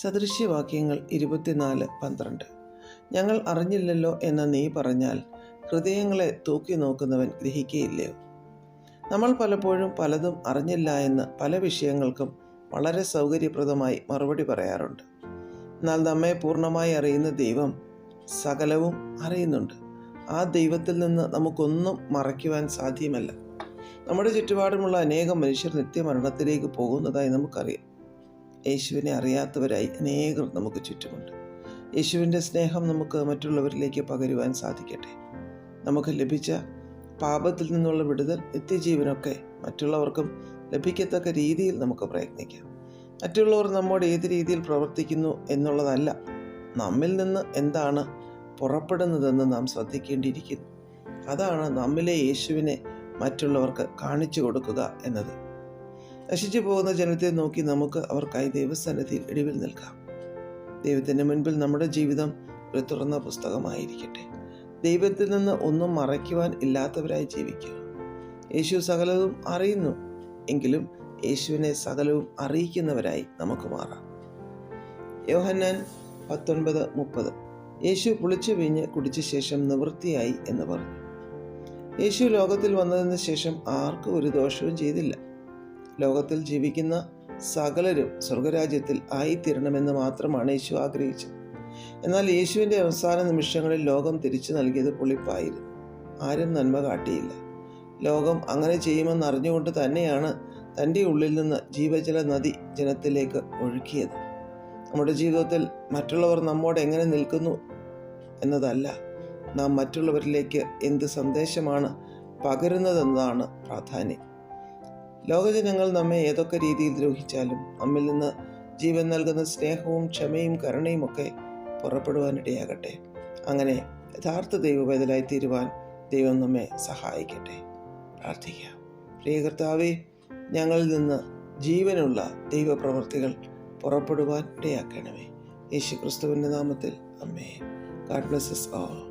സദൃശ്യവാക്യങ്ങൾ ഇരുപത്തിനാല് പന്ത്രണ്ട്. ഞങ്ങൾ അറിഞ്ഞില്ലല്ലോ എന്ന് നീ പറഞ്ഞാൽ ഹൃദയങ്ങളെ തൂക്കി നോക്കുന്നവൻ ഗ്രഹിക്കുകയില്ലയോ നമ്മൾ പലപ്പോഴും പലതും അറിഞ്ഞില്ല എന്ന് പല വിഷയങ്ങൾക്കും വളരെ സൗകര്യപ്രദമായി മറുപടി പറയാറുണ്ട്. എന്നാൽ നമ്മെ പൂർണമായി അറിയുന്ന ദൈവം സകലവും അറിയുന്നുണ്ട്. ആ ദൈവത്തിൽ നിന്ന് നമുക്കൊന്നും മറയ്ക്കുവാൻ സാധ്യമല്ല. നമ്മുടെ ചുറ്റുപാടുമുള്ള അനേകം മനുഷ്യർ നിത്യമരണത്തിലേക്ക് പോകുന്നതായി നമുക്കറിയാം. യേശുവിനെ അറിയാത്തവരായി അനേകർ നമുക്ക് ചുറ്റുമുണ്ട്. യേശുവിന്റെ സ്നേഹം നമുക്ക് മറ്റുള്ളവരിലേക്ക് പകരുവാൻ സാധിക്കട്ടെ. നമുക്ക് ലഭിച്ച പാപത്തിൽ നിന്നുള്ള വിടുതൽ നിത്യജീവനൊക്കെ മറ്റുള്ളവർക്കും ലഭിക്കത്തക്ക രീതിയിൽ നമുക്ക് പ്രയത്നിക്കാം. മറ്റുള്ളവർ നമ്മോട് ഏത് രീതിയിൽ പ്രവർത്തിക്കുന്നു എന്നുള്ളതല്ല നമ്മിൽ നിന്ന് എന്താണ് പുറപ്പെടുന്നതെന്ന് നാം ശ്രദ്ധിക്കേണ്ടിയിരിക്കുന്നു. അതാണ് നമ്മിലെ യേശുവിനെ മറ്റുള്ളവർക്ക് കാണിച്ചു കൊടുക്കുക എന്നത്. നശിച്ചു പോകുന്ന ജനത്തെ നോക്കി നമുക്ക് അവർക്കായി ദൈവസ്ഥാനത്തിൽ ഇടിവിൽ നിൽക്കാം. ദൈവത്തിന്റെ മുൻപിൽ നമ്മുടെ ജീവിതം ഒരു തുറന്ന പുസ്തകമായിരിക്കട്ടെ. ദൈവത്തിൽ നിന്ന് ഒന്നും മറയ്ക്കുവാൻ ഇല്ലാത്തവരായി ജീവിക്കുക. യേശു സകലവും അറിയുന്നു. എങ്കിലും യേശുവിനെ സകലവും അറിയിക്കുന്നവരായി നമുക്ക് മാറാം. യോഹന്നാൻ പത്തൊൻപത് മുപ്പത്. യേശു പുളിച്ചു വീഞ്ഞ് കുടിച്ച ശേഷം നിവൃത്തിയായി എന്ന് പറഞ്ഞു. യേശു ലോകത്തിൽ വന്നതിന് ശേഷം ആർക്കും ഒരു ദോഷവും ചെയ്തില്ല. ലോകത്തിൽ ജീവിക്കുന്ന സകലരും സ്വർഗരാജ്യത്തിൽ ആയിത്തീരണമെന്ന് മാത്രമാണ് യേശു ആഗ്രഹിച്ചത്. എന്നാൽ യേശുവിന്റെ അവസാന നിമിഷങ്ങളിൽ ലോകം തിരിച്ചു നൽകിയത് പുളിപ്പായിരുന്നു. ആരും നന്മ കാട്ടിയില്ല. ലോകം അങ്ങനെ ചെയ്യുമെന്ന് അറിഞ്ഞുകൊണ്ട് തന്നെയാണ് തന്റെ ഉള്ളിൽ നിന്ന് ജീവജല നദി ജനത്തിലേക്ക് ഒഴുക്കിയത്. നമ്മുടെ ജീവിതത്തിൽ മറ്റുള്ളവർ നമ്മോട് എങ്ങനെ നിൽക്കുന്നു എന്നതല്ല നാം മറ്റുള്ളവരിലേക്ക് എന്ത് സന്ദേശമാണ് പകരുന്നതെന്നതാണ് പ്രാധാന്യം. ലോകജനങ്ങൾ നമ്മെ ഏതൊക്കെ രീതിയിൽ ദ്രോഹിച്ചാലും നമ്മിൽ നിന്ന് ജീവൻ നൽകുന്ന സ്നേഹവും ക്ഷമയും കരുണയും ഒക്കെ പുറപ്പെടുവാനിടയാകട്ടെ. അങ്ങനെ യഥാർത്ഥ ദൈവവേദലായി തീരുവാൻ ദൈവം നമ്മെ സഹായിക്കട്ടെ. പ്രാർത്ഥിക്കാം. പ്രിയകർത്താവെ ഞങ്ങളിൽ നിന്ന് ജീവനുള്ള ദൈവപ്രവർത്തികൾ പുറപ്പെടുവാൻ ഇടയാക്കണമേ. യേശു ക്രിസ്തുവിന്റെ നാമത്തിൽ അമ്മേ ഗാഡ് ബ്ലസ്സസ് ഓൾ